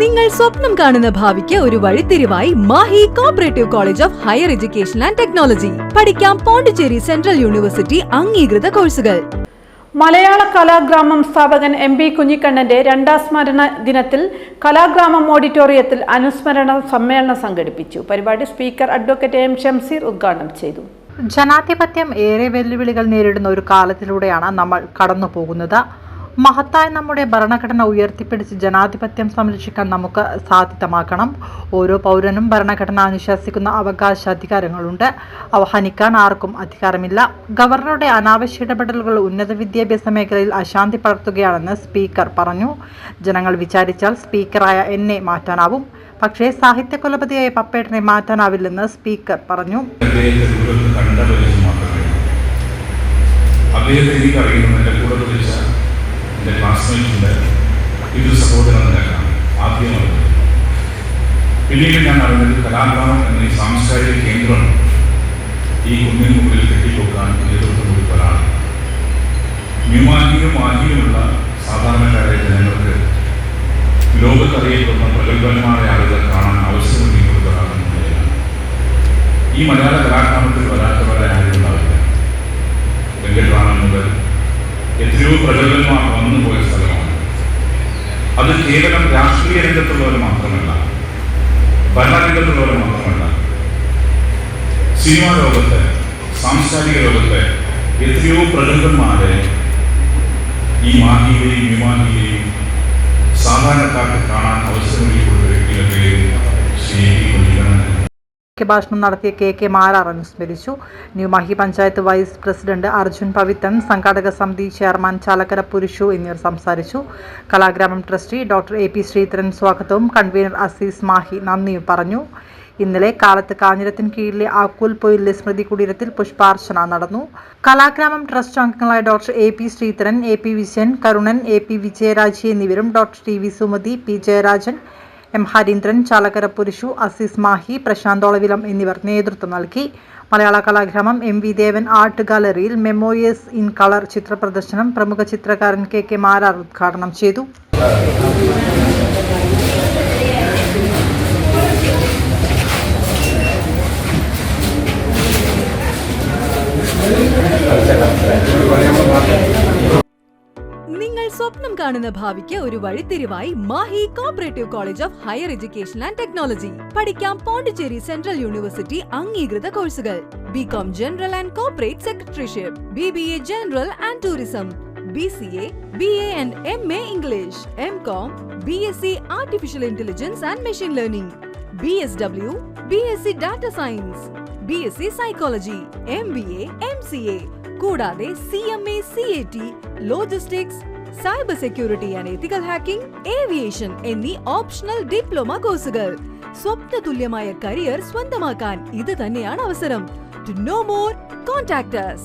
നിങ്ങൾ സ്വപ്നം കാണുന്ന ഭാവിക്ക് ഒരു വഴിത്തിരിവായി Mahe cooperative college of higher education and technology പഠിക്കാം പോണ്ടിച്ചേരി സെൻട്രൽ യൂണിവേഴ്സിറ്റി അംഗീകൃത കോഴ്സുകൾ. മലയാള കലാഗ്രാമം സ്ഥാപകൻ എം പി കുഞ്ഞിക്കണ്ണന്റെ രണ്ടാം സ്മരണ ദിനത്തിൽ കലാഗ്രാമം ഓഡിറ്റോറിയത്തിൽ അനുസ്മരണ സമ്മേളനം സംഘടിപ്പിച്ചു. പരിപാടി സ്പീക്കർ അഡ്വക്കേറ്റ് എം ഷംസീർ ഉദ്ഘാടനം ചെയ്തു. ജനാധിപത്യം ഏറെ വെല്ലുവിളികൾ നേരിടുന്ന ഒരു കാലത്തിലൂടെയാണ് നമ്മൾ കടന്നു പോകുന്നത് മഹത്തായ നമ്മുടെ ഭരണഘടന ഉയർത്തിപ്പിടിച്ച് ജനാധിപത്യം സംരക്ഷിക്കാൻ നമുക്ക് സാധ്യതമാക്കണം ഓരോ പൗരനും ഭരണഘടന അനുശാസിക്കുന്ന അവകാശ അധികാരങ്ങളുണ്ട്. അവ ഹനിക്കാൻ ആർക്കും അധികാരമില്ല. ഗവർണറുടെ അനാവശ്യ ഇടപെടലുകൾ ഉന്നത വിദ്യാഭ്യാസ മേഖലയിൽ അശാന്തി പടർത്തുകയാണെന്ന് സ്പീക്കർ പറഞ്ഞു. ജനങ്ങൾ വിചാരിച്ചാൽ സ്പീക്കറായ എന്നെ മാറ്റാനാവും. പക്ഷേ സാഹിത്യ കുലപതിയായ പപ്പേട്ടനെ മാറ്റാനാവില്ലെന്ന് സ്പീക്കർ പറഞ്ഞു. സഹോദരൻ നിലക്കാണ് ആദ്യമായി പിന്നീട് ഞാൻ അറിഞ്ഞത് കലാഭവൻ എന്ന ഈ സാംസ്കാരിക കേന്ദ്രം ഈ കുന്നിന് മുകളിൽ കെട്ടിക്കൊടുക്കാൻ നേതൃത്വം കൊടുത്തതാണ് ന്യൂമാഹിയും ആഹിയുമുള്ള സാധാരണക്കാരായ ജനങ്ങൾക്ക് ലോകത്തറിയപ്പെടുന്ന പ്രഗത്ഭന്മാരായ ആളുകൾ കാണാൻ അവസരം കൊടുത്തതാണെന്നുള്ളതാണ് ഈ മലയാള കലാക്രമത്തിൽ വരാത്തവരായ ആരുണ്ടാവില്ല വെങ്കട്രാമൻ മുതൽ എത്രയോ പ്രഗത്ഭന്മാർ വന്നുപോയ സ്ഥലമാണ് അത് കേവലം രാഷ്ട്രീയ രംഗത്തുള്ളവർ മാത്രമല്ല ഭരണരംഗത്തുള്ളവർ മാത്രമല്ല സിനിമാ ലോകത്ത് സാംസ്കാരിക ലോകത്ത് എത്രയോ പ്രഗത്ഭന്മാരെ ഈ മാഹിയിലെയും വിമാനിയിലെയും സാധാരണക്കാർക്ക് കാണാൻ മുഖ്യ ഭാഷണം നടത്തിയ കെ കെ മാരാർ അനുസ്മരിച്ചു. ന്യൂമാഹി പഞ്ചായത്ത് വൈസ് പ്രസിഡന്റ് അർജുൻ പവിത്തൻ സംഘാടക സമിതി ചെയർമാൻ ചാലക്കര പുരുഷു എന്നിവർ സംസാരിച്ചു. Kalagramam trustee doctor A P Sreedharan സ്വാഗതവും കൺവീനർ അസീസ് മാഹി നന്ദിയും പറഞ്ഞു. ഇന്നലെ കാലത്ത് കാഞ്ഞിരത്തിന് കീഴിലെ ആക്കൂൽ പൊയിലിലെ സ്മൃതി കുടീരത്തിൽ പുഷ്പാർച്ചന നടന്നു. കലാഗ്രാമം ട്രസ്റ്റ് അംഗങ്ങളായ doctor A P Sreedharan A P Vijayan Karunan A P Vijayaraji എന്നിവരും doctor T V Sumathi P Jayarajan M Hareendran Chalakkara Purushu Azeez Mahe Prashanth Olavilam എന്നിവർ നേതൃത്വം നൽകി. Malayala Kalagramam M V Devan art ഗാലറിയിൽ memoirs in colour ചിത്രപ്രദർശനം പ്രമുഖ ചിത്രകാരൻ K K Marar ഉദ്ഘാടനം ചെയ്തു. നിങ്ങൾ സ്വപ്നം കാണുന്ന ഭാവിക്ക് ഒരു വഴിത്തിരിവായി Mahe cooperative college of higher education and technology പഠിക്കാം പോണ്ടിച്ചേരി സെൻട്രൽ യൂണിവേഴ്സിറ്റി അംഗീകൃത കോഴ്സുകൾ. B com general and corporate secretaryship B B A general and tourism B C A B A and M A English M com B S C artificial intelligence and machine learning B S W B S C data science B S C psychology M B A M C A കൂടാതെ C M A C A T logistics cyber security and ethical hacking aviation എന്നീ optional diploma കോഴ്സുകൾ സ്വപ്ന തുല്യമായ career സ്വന്തമാക്കാൻ ഇത് തന്നെയാണ് അവസരം to know more contact us